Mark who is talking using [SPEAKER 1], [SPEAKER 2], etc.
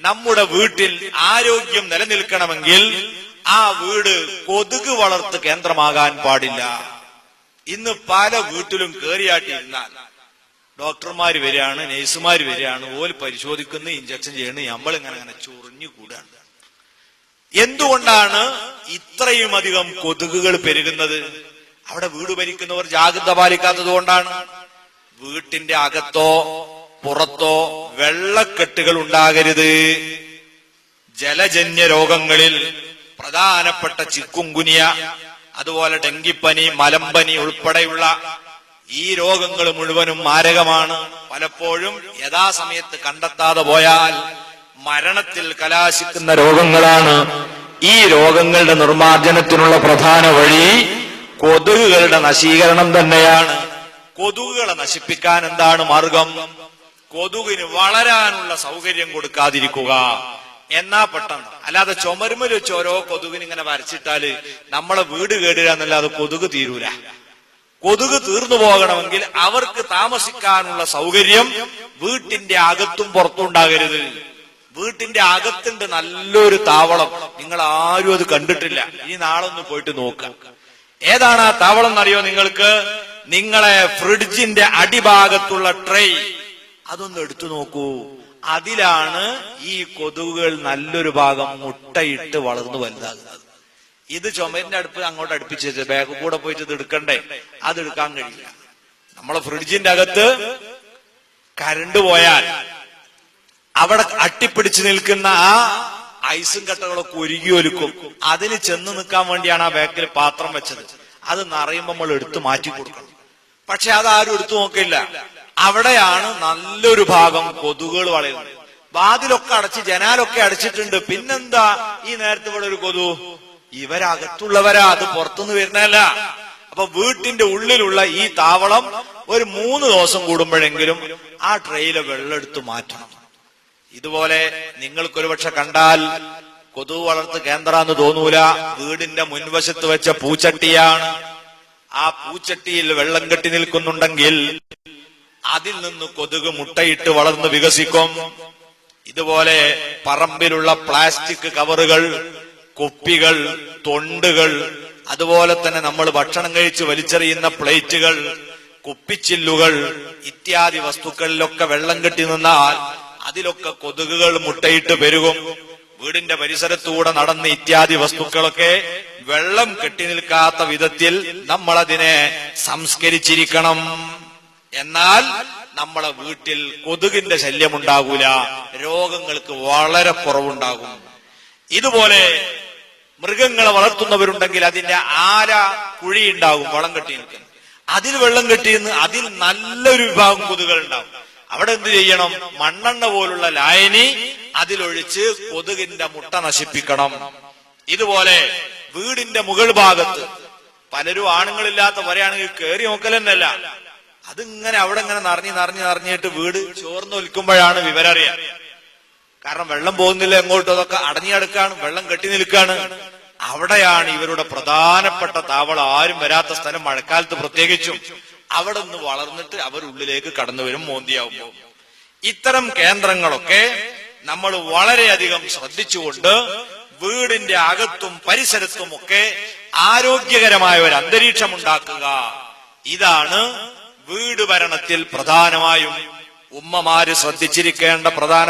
[SPEAKER 1] നമ്മുടെ വീട്ടിൽ ആരോഗ്യം നിലനിൽക്കണമെങ്കിൽ ആ വീട് കൊതുക് വളർത്ത് കേന്ദ്രമാകാൻ പാടില്ല. ഇന്ന് പല വീട്ടിലും കേറിയാട്ടിയിരുന്നാൽ ഡോക്ടർമാർ വരികയാണ് നഴ്സുമാർ വരികയാണ് ഓൽ പരിശോധിക്കുന്നു ഇഞ്ചക്ഷൻ ചെയ്യുന്നു നമ്മൾ ഇങ്ങനെ അങ്ങനെ ചൊറിഞ്ഞു കൂടാണ്. എന്തുകൊണ്ടാണ് ഇത്രയും അധികം കൊതുകുകൾ പെരുകുന്നത്? അവിടെ വീട് ഭരിക്കുന്നവർ ജാഗ്രത പാലിക്കാത്തത് കൊണ്ടാണ്. വീട്ടിന്റെ അകത്തോ പുറത്തോ വെള്ളക്കെട്ടുകൾ ഉണ്ടാകരുത് ജലജന്യ രോഗങ്ങളിൽ പ്രധാനപ്പെട്ട ചിക്കുങ്കുനിയ അതുപോലെ ഡെങ്കിപ്പനി മലമ്പനി ഉൾപ്പെടെയുള്ള ഈ രോഗങ്ങൾ മുഴുവനും മാരകമാണ്. പലപ്പോഴും യഥാസമയത്ത് കണ്ടെത്താതെ പോയാൽ മരണത്തിൽ കലാശിക്കുന്ന രോഗങ്ങളാണ്. ഈ രോഗങ്ങളുടെ നിർമാർജനത്തിനുള്ള പ്രധാന വഴി കൊതുകുകളുടെ നശീകരണം തന്നെയാണ്. കൊതുകുകളെ നശിപ്പിക്കാൻ എന്താണ് മാർഗം? കൊതുകിന് വളരാനുള്ള സൗകര്യം കൊടുക്കാതിരിക്കുക. എന്നാ പെട്ടെന്ന്. അല്ലാതെ ചുമരുമൽ വെച്ച് ഓരോ കൊതുകിന് ഇങ്ങനെ വരച്ചിട്ടാൽ നമ്മളെ വീട് കേടുക എന്നല്ലാതെ കൊതുക് തീരൂല. കൊതുക് തീർന്നു പോകണമെങ്കിൽ അവർക്ക് താമസിക്കാനുള്ള സൗകര്യം വീട്ടിന്റെ അകത്തും പുറത്തും ഉണ്ടാകരുത്. വീട്ടിന്റെ അകത്തുണ്ട് നല്ലൊരു താവളം. നിങ്ങൾ ആരും അത് കണ്ടിട്ടില്ല. ഇനി നാളെ ഒന്ന് പോയിട്ട് നോക്കാം. ഏതാണ് ആ താവളം എന്നറിയോ നിങ്ങൾക്ക്? നിങ്ങളെ ഫ്രിഡ്ജിന്റെ അടിഭാഗത്തുള്ള ട്രേ. അതൊന്ന് എടുത്തു നോക്കൂ. അതിലാണ് ഈ കൊതുകുകൾ നല്ലൊരു ഭാഗം മുട്ടയിട്ട് വളർന്നു വലുതാകുന്നത്. ഇത് ചുമരിന്റെ അടുപ്പ് അങ്ങോട്ട് അടുപ്പിച്ച് ബാഗ് കൂടെ പോയിട്ട് ഇത് എടുക്കണ്ടേ? അത് എടുക്കാൻ കഴിയില്ല. നമ്മളെ ഫ്രിഡ്ജിന്റെ അകത്ത് കരണ്ട് പോയാൽ അവിടെ അട്ടിപ്പിടിച്ചു നിൽക്കുന്ന ആ ഐസും കട്ടകളൊക്കെ ഒരുകി ഒലുക്കും. അതിന് ചെന്ന് നിൽക്കാൻ വേണ്ടിയാണ് ആ ബാക്കിൽ പാത്രം വെച്ചത്. അത് നിറയുമ്പോൾ നമ്മൾ എടുത്ത് മാറ്റി കൊടുക്കണം. പക്ഷെ അതാരും എടുത്തു നോക്കില്ല. അവിടെയാണ് നല്ലൊരു ഭാഗം കൊതുകൾ വളയുന്നത്. വാതിലൊക്കെ അടച്ച് ജനാലൊക്കെ അടച്ചിട്ടുണ്ട്. പിന്നെന്താ ഈ നേരത്തെ ഇവിടെ ഒരു കൊതു? ഇവരകത്തുള്ളവരാ അത് പുറത്തുനിന്ന് വരുന്നല്ല അപ്പൊ വീട്ടിന്റെ ഉള്ളിലുള്ള ഈ താവളം ഒരു മൂന്ന് ദിവസം കൂടുമ്പോഴെങ്കിലും ആ ട്രെയിലെ വെള്ളെടുത്ത് മാറ്റണം. ഇതുപോലെ നിങ്ങൾക്കൊരു പക്ഷെ കണ്ടാൽ കൊതു വളർത്ത് കേന്ദ്രാന്ന് തോന്നൂല. വീടിന്റെ മുൻവശത്ത് വെച്ച പൂച്ചട്ടിയാണ്. ആ പൂച്ചട്ടിയിൽ വെള്ളം കെട്ടി നിൽക്കുന്നുണ്ടെങ്കിൽ അതിൽ നിന്ന് കൊതുക് മുട്ടയിട്ട് വളർന്ന് വികസിക്കും. ഇതുപോലെ പറമ്പിലുള്ള പ്ലാസ്റ്റിക് കവറുകൾ കുപ്പികൾ തൊണ്ടുകൾ അതുപോലെ തന്നെ നമ്മൾ ഭക്ഷണം കഴിച്ച് വലിച്ചെറിയുന്ന പ്ലേറ്റുകൾ കുപ്പിച്ചില്ലുകൾ ഇത്യാദി വസ്തുക്കളിലൊക്കെ വെള്ളം കെട്ടി നിന്നാൽ അതിലൊക്കെ കൊതുകുകൾ മുട്ടയിട്ട് പെരുകും. വീടിന്റെ പരിസരത്തൂടെ നടന്ന് ഇത്യാദി വസ്തുക്കളൊക്കെ വെള്ളം കെട്ടി നിൽക്കാത്ത വിധത്തിൽ നമ്മളതിനെ സംസ്കരിച്ചിരിക്കണം. എന്നാൽ നമ്മളെ വീട്ടിൽ കൊതുകിന്റെ ശല്യം ഉണ്ടാകൂല രോഗങ്ങൾക്ക് വളരെ കുറവുണ്ടാകും. ഇതുപോലെ മൃഗങ്ങളെ വളർത്തുന്നവരുണ്ടെങ്കിൽ അതിന്റെ ആര കുഴി ഉണ്ടാകും വളം കെട്ടി അതിൽ വെള്ളം കെട്ടിയെന്ന് അതിൽ നല്ലൊരു വിഭാഗം കൊതുകൾ ഉണ്ടാവും. അവിടെ എന്ത് ചെയ്യണം? മണ്ണെണ്ണ പോലുള്ള ലായനി അതിലൊഴിച്ച് കൊതുകിന്റെ മുട്ട നശിപ്പിക്കണം. ഇതുപോലെ വീടിന്റെ മുകൾ ഭാഗത്ത് പലരും ആണുങ്ങളില്ലാത്ത വരെയാണെങ്കിൽ കയറി നോക്കലെന്നല്ല. അതിങ്ങനെ അവിടെ ഇങ്ങനെ നിറഞ്ഞ് നിറഞ്ഞ് നിറഞ്ഞിട്ട് വീട് ചോർന്നൊലിക്കുമ്പോഴാണ് വിവരറിയാൻ കാരണം വെള്ളം പോകുന്നില്ല എങ്ങോട്ടും അതൊക്കെ അടഞ്ഞിടക്കാണ് വെള്ളം കെട്ടി നിൽക്കാണ്. അവിടെയാണ് ഇവരുടെ പ്രധാനപ്പെട്ട താവളം. ആരും വരാത്ത സ്ഥലം മഴക്കാലത്ത് പ്രത്യേകിച്ചും. അവിടെ നിന്ന് വളർന്നിട്ട് അവർ ഉള്ളിലേക്ക് കടന്നു വരും മോന്തിയാവുമ്പോൾ ഇത്തരം കേന്ദ്രങ്ങളൊക്കെ നമ്മൾ വളരെയധികം ശ്രദ്ധിച്ചുകൊണ്ട് വീടിന്റെ അകത്തും പരിസരത്തും ഒക്കെ ആരോഗ്യകരമായ ഒരു അന്തരീക്ഷം ഉണ്ടാക്കുക. ഇതാണ് വീട് ഭരണത്തിൽ പ്രധാനമായും ഉമ്മമാര് ശ്രദ്ധിച്ചിരിക്കേണ്ട പ്രധാന